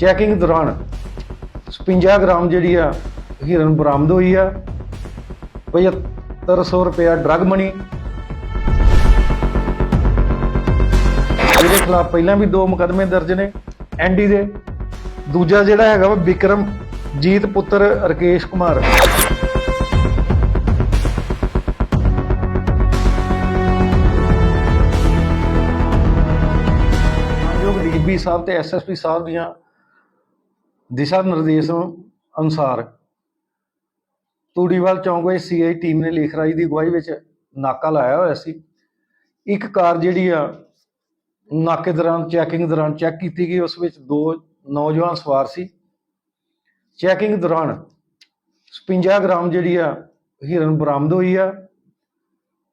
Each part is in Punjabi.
ਚੈਕਿੰਗ ਦੌਰਾਨ 56 ਗ੍ਰਾਮ ਜਿਹੜੀ ਆ, ਹੀਰਨ ਬਰਾਮਦ ਹੋਈ ਆ। 7500 ਰੁਪਇਆ ਡਰਗ ਮਨੀ ਇਹਦੇ ਖਿਲਾਫ ਪਹਿਲਾਂ ਵੀ ਦੋ ਮੁਕਦਮੇ ਦਰਜ ਨੇ ਐਨਡੀ ਦੇ। ਦੂਜਾ ਜਿਹੜਾ ਹੈਗਾ ਵਾ ਵਿਕਰਮ ਜੀਤ ਪੁੱਤਰ ਰਕੇਸ਼ ਕੁਮਾਰ। ਜੋ ਸਾਹਿਬ ਤੇ ਐਸਐਸਪੀ ਸਾਹਿਬ ਦੀਆਂ ਦਿਸ਼ਾ ਨਿਰਦੇਸ਼ ਅਨੁਸਾਰ ਤੂੜੀਵਾਲ ਚੌਂਕ ਵਿੱਚ ਸੀਆਈ ਟੀਮ ਨੇ ਲੇਖਰਾਜ ਦੀ ਅਗਵਾਈ ਵਿੱਚ ਨਾਕਾ ਲਾਇਆ ਹੋਇਆ ਸੀ। ਇੱਕ ਕਾਰ ਜਿਹੜੀ ਆ, ਨਾਕੇ ਦੌਰਾਨ ਚੈਕਿੰਗ ਦੌਰਾਨ ਚੈੱਕ ਕੀਤੀ ਗਈ, ਉਸ ਵਿੱਚ ਦੋ ਨੌਜਵਾਨ ਸਵਾਰ ਸੀ। ਚੈਕਿੰਗ ਦੌਰਾਨ 56 ਗ੍ਰਾਮ ਜਿਹੜੀ ਆ, ਹੀਰਨ ਬਰਾਮਦ ਹੋਈ ਆ।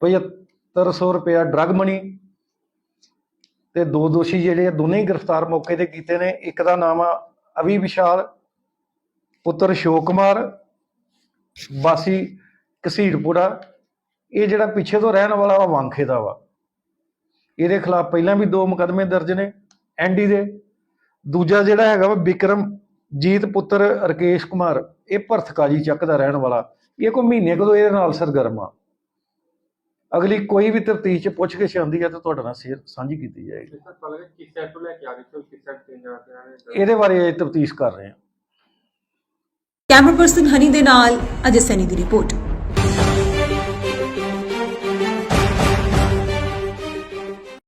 7500 ਰੁਪਇਆ ਡਰਗ ਮਨੀ ਤੇ ਦੋ ਦੋਸ਼ੀ ਜਿਹੜੇ ਆ, ਦੋਨੇ ਹੀ ਗ੍ਰਿਫਤਾਰ ਮੌਕੇ ਤੇ ਕੀਤੇ ਨੇ। ਇੱਕ ਦਾ ਨਾਮ ਆ ਅਵੀ ਵਿਸ਼ਾਲ ਪੁੱਤਰ ਅਸ਼ੋਕ ਕੁਮਾਰ ਵਾਸੀ ਕਸੀੜਪੁਰਾ ਇਹ ਜਿਹੜਾ ਪਿੱਛੇ ਤੋਂ ਰਹਿਣ ਵਾਲਾ ਵਾ ਵਾਂਖੇ ਦਾ ਵਾ। ਇਹਦੇ ਖਿਲਾਫ ਪਹਿਲਾਂ ਵੀ ਦੋ ਮੁਕਦਮੇ ਦਰਜ ਨੇ ਐਨਡੀ ਦੇ। ਦੂਜਾ ਜਿਹੜਾ ਹੈਗਾ ਵਾ ਵਿਕਰਮ ਜੀਤ ਪੁੱਤਰ ਰਕੇਸ਼ ਕੁਮਾਰ, ਇਹ ਭਰਥਕਾਜੀ ਚੱਕ ਦਾ ਰਹਿਣ ਵਾਲਾ। ਇਹ ਕੋਈ ਮਹੀਨੇ ਕਦੋਂ ਇਹਦੇ ਨਾਲ ਸਰਗਰਮ ਆ। ਅਗਲੀ ਕੋਈ ਵੀ ਤਫਤੀਸ਼ ਚ ਪੁੱਛ ਕੇ ਆਉਂਦੀ ਹੈ ਤਾਂ ਤੁਹਾਡੇ ਨਾਲ ਸ਼ੇਅਰ ਸਾਂਝੀ ਕੀਤੀ ਜਾਏਗੀ। ਸਰ ਪਤਾ ਲੱਗਾ ਕਿਸ ਤੋਂ ਲੈ ਕੇ ਆ ਰਹੇ ਸੀ ਕਿਸ ਤੇ ਜਾ ਰਹੇ ਇਹਦੇ ਬਾਰੇ ਤਫਤੀਸ਼ ਕਰ ਰਹੇ ਹਾਂ। ਕੈਮਰਾ ਪਰਸਨ ਹਨੀ ਦੇ ਨਾਲ ਅਜੇ ਸੈਨੀ ਦੀ ਰਿਪੋਰਟ।